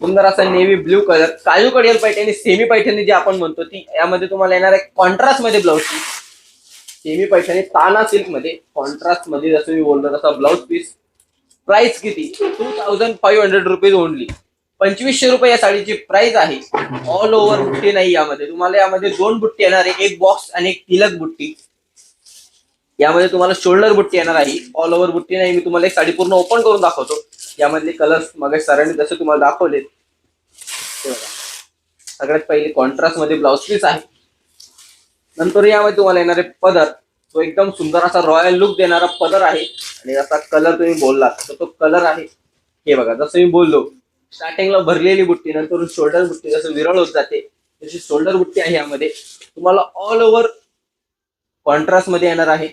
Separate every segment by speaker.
Speaker 1: सुंदर असा navy blue colour काजू कडियल पैठणी सेमी पैठणी जी आपण म्हणतो ती यामध्ये तुम्हाला येणार आहे कॉन्ट्रास्टमध्ये ब्लाऊज पीस सेमी पैठणी ताना सिल्कमध्ये कॉन्ट्रास्टमध्ये जसं मी बोललो तसा ब्लाऊज पीस प्राइस किती? Two thousand five hundred rupees only पंचवीसशे रुपये या साडीची प्राइस आहे. ऑल ओव्हर बुट्टी नाही यामध्ये. तुम्हाला यामध्ये दोन बुट्टी येणार आहे. एक बॉक्स आणि एक तिलक बुट्टी. यामध्ये तुम्हाला शोल्डर बुट्टी येणार आहे. ऑल ओव्हर बुट्टी नाही. मी तुम्हाला एक साडी पूर्ण ओपन करून दाखवतो. यामधले कलर्स मग सरांनी जसे तुम्हाला दाखवलेत ते बघा. सगळ्यात पहिले कॉन्ट्रास्टमध्ये ब्लाउज पीस आहे. नंतर यामध्ये तुम्हाला येणारे पदर तो एकदम सुंदर असा रॉयल लुक देणारा पदर आहे. आणि असा कलर तुम्ही बोललात तर तो कलर आहे. हे बघा जसं मी बोललो स्टार्टिंगला भरलेली बुट्टी नंतर शोल्डर बुट्टी जसं विरळ होत जाते तशी शोल्डर बुट्टी आहे यामध्ये. तुम्हाला ऑल ओव्हर कॉन्ट्रास्टमध्ये येणार आहे.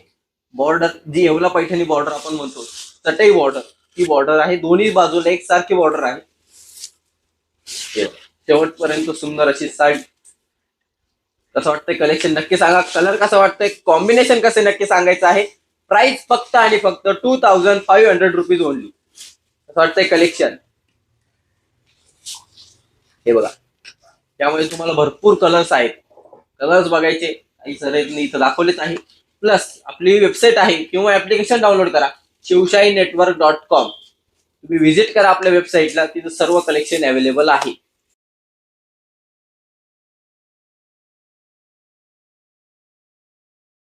Speaker 1: बॉर्डर जी येवला पैठणी बॉर्डर आपण म्हणतो चटई बॉर्डर ती बॉर्डर आहे. दोन्ही बाजूला एक सारखी बॉर्डर आहे. हे. शेवटपर्यंत सुंदर अशी साडी कसं वाटतंय कलेक्शन नक्की सांगा. कलर कसं वाटतंय? कॉम्बिनेशन कसं नक्की सांगायचं आहे? प्राइस फक्त आणि फक्त two thousand five hundred rupees only कसं वाटतंय कलेक्शन हे बघा. त्यामुळे तुम्हाला भरपूर कलर्स आहेत. कलर्स बघायचे. काही सर इथं दाखवलेच आहे. प्लस आपली वेबसाईट आहे. किंवा ऍप्लिकेशन डाउनलोड करा. शिवशाही नेटवर्क डॉट कॉम तुम्ही व्हिजिट करा आपल्या वेबसाईटला तिथं सर्व कलेक्शन अवेलेबल आहे.